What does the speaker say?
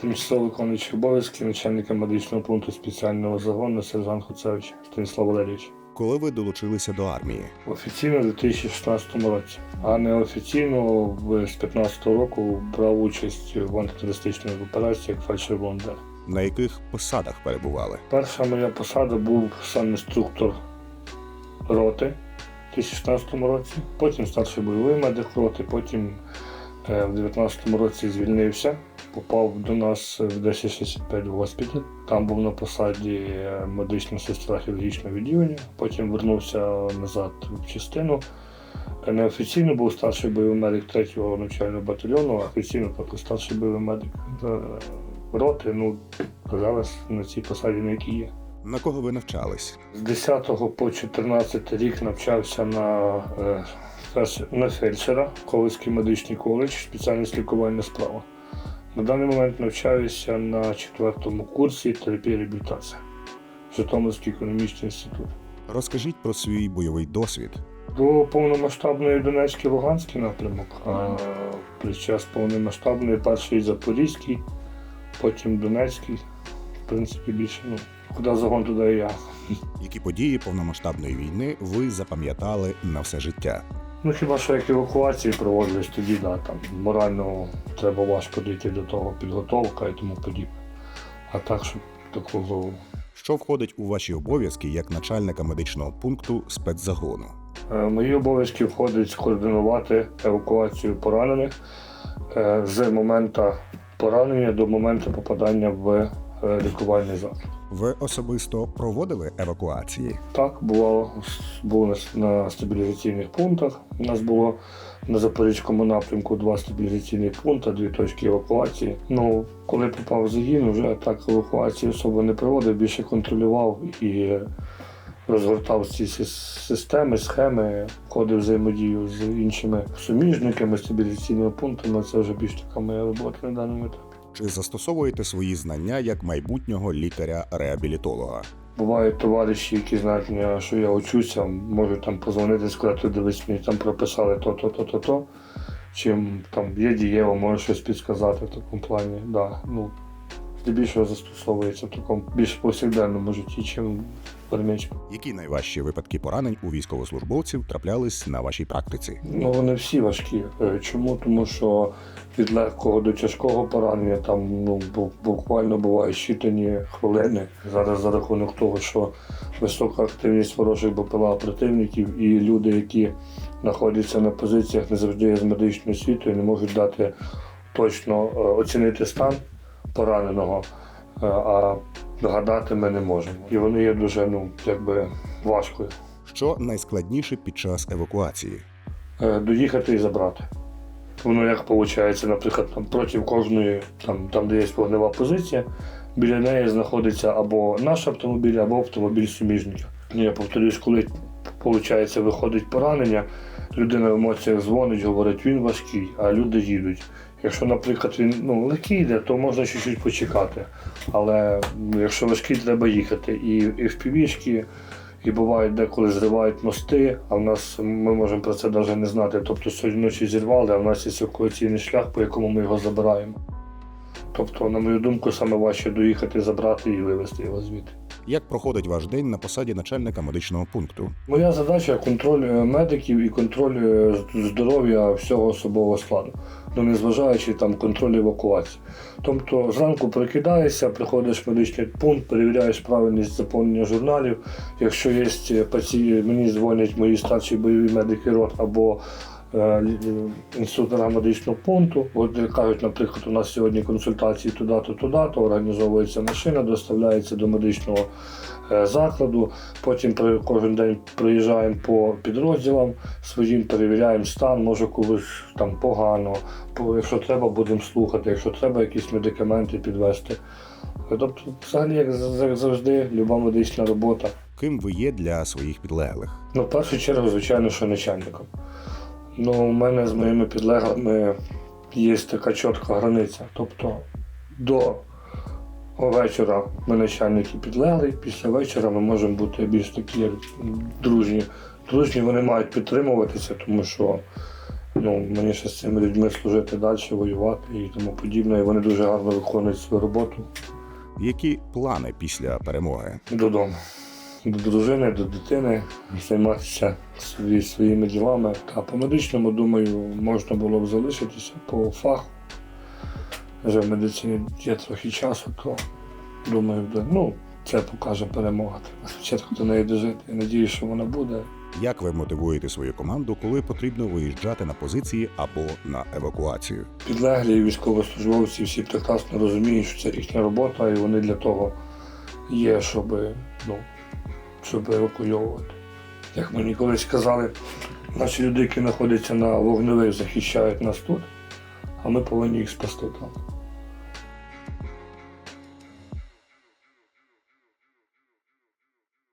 Тимчасово виконуючий обов'язки начальника медичного пункту спеціального загону сержант Хуцевич Станіслав Валерійович. Коли ви долучилися до армії? Офіційно у 2016 році, а неофіційно в- з 2015 року брав участь в антитерористичній операції як фельдшер волонтер. На яких посадах перебували? Перша моя посада був сам інструктор роти в 2016 році, потім старший бойовий медик роти, потім е, в 2019 році звільнився, попав до нас в 1065 в госпіталь. Там був на посаді е, медична сестра хірургічного відділення, потім вернувся назад в частину. Е, Неофіційно був старший бойовий медик 3-го навчального батальйону, а офіційно також старший бойовий медик е, роти. Ну, зараз на цій посаді, на якій є. На кого ви навчались? З 10 по 14 рік навчався на, на фельдшера, Ковальський медичний коледж, спеціальність лікувальна справа. На даний момент навчаюся на четвертому курсі терапії і реабілітація. Житомирський економічний інститут. Розкажіть про свій бойовий досвід. До повномасштабної Донецький Луганський напрямок, а під час повномасштабної перший Запорізький, потім Донецький. В принципі, більше ну, куди загон, туди і я. Які події повномасштабної війни ви запам'ятали на все життя? Ну хіба що як евакуації проводились, тоді да, там морально треба важко дійти до того, підготовка і тому подібне. А так, щоб такого. Що входить у ваші обов'язки як начальника медичного пункту спецзагону? Е, Мої обов'язки входить скоординувати евакуацію поранених е, з моменту поранення до моменту попадання в лікувальний заклад. Ви особисто проводили евакуації? Так, бувало, було на, на стабілізаційних пунктах. У нас було на Запорізькому напрямку два стабілізаційних пункти, дві точки евакуації. Ну, коли попав загін, вже так евакуації особо не проводив, більше контролював і розгортав ці системи, схеми, входив взаємодію з іншими суміжниками, стабілізаційними пунктами. Це вже більш така моя робота на даному етапі. Чи застосовуєте свої знання як майбутнього лікаря-реабілітолога? Бувають товариші, які знають, мене, що я учуся, можу там позвонити, сказати, дивись, мені там прописали то, то, то, то, то. Чим там є дієво, може щось підсказати в такому плані. Да, ну, здебільшого застосовується в такому більш повсякденному житті, чим в. Які найважчі випадки поранень у військовослужбовців траплялись на вашій практиці? Ну, вони всі важкі. Е, Чому? Тому що від легкого до тяжкого поранення там ну, бу- буквально буває щитані хвилини. Зараз за рахунок того, що висока активність ворожих БПЛА противників і люди, які знаходяться на позиціях, не завжди є з медичною освітою, не можуть дати точно е, оцінити стан пораненого, е, а догадати ми не можемо. І вони є дуже ну, якби важкою. Що найскладніше під час евакуації? Е, доїхати і забрати. Воно як виходить, наприклад, там проти кожної, там, там де є вогнева позиція, біля неї знаходиться або наш автомобіль, або автомобіль суміжника. Ну, Я повторюсь, коли виходить, виходить поранення, людина в емоціях дзвонить, говорить, він важкий, а люди їдуть. Якщо, наприклад, він ну, легкий йде, то можна чуть-чуть почекати. Але якщо важкий, треба їхати. І, і в півішки, і бувають деколи зривають мости, а в нас ми можемо про це навіть не знати. Тобто сьогодні ночі зірвали, а в нас є евакуаційний шлях, по якому ми його забираємо. Тобто, на мою думку, саме важче доїхати, забрати і вивезти його звідти. Як проходить ваш день на посаді начальника медичного пункту? Моя задача контроль е, медиків і контроль е, здоров'я всього особового складу. Ну, незважаючи там контроль евакуації. Тобто зранку прокидаєшся, приходиш в медичний пункт, перевіряєш правильність заповнення журналів. Якщо є пацієнт, мені дзвонять мої старші бойові медики рот або е, інструктора медичного пункту. От кажуть, наприклад, у нас сьогодні консультації туди-то, туди-то, організовується машина, доставляється до медичного е, закладу. Потім кожен день приїжджаємо по підрозділам своїм, перевіряємо стан, може когось там погано. Якщо треба, будемо слухати, якщо треба, якісь медикаменти підвести. Тобто, взагалі, як завжди, люба медична робота. Ким ви є для своїх підлеглих? Ну, в першу чергу, звичайно, що начальником. Ну, у мене з моїми підлеглими є така чітка границя. Тобто до вечора ми начальник і підлеглий, після вечора ми можемо бути більш такі як дружні. Дружні вони мають підтримуватися, тому що ну, мені ще з цими людьми служити далі, воювати і тому подібне. І вони дуже гарно виконують свою роботу Які плани після перемоги? додому. До дружини, до дитини, займатися свої, своїми ділами. А по медичному, думаю, можна було б залишитися по фаху. Вже в медицині є трохи часу, то думаю, да, ну, це покаже перемога. Спочатку до неї дожити. Я надію, що вона буде. Як ви мотивуєте свою команду, коли потрібно виїжджати на позиції або на евакуацію? Підлеглі військовослужбовці всі прекрасно розуміють, що це їхня робота, і вони для того є, щоб, ну, щоб евакуйовувати. Як мені колись казали, наші люди, які знаходяться на вогневих, захищають нас тут, а ми повинні їх спасти там.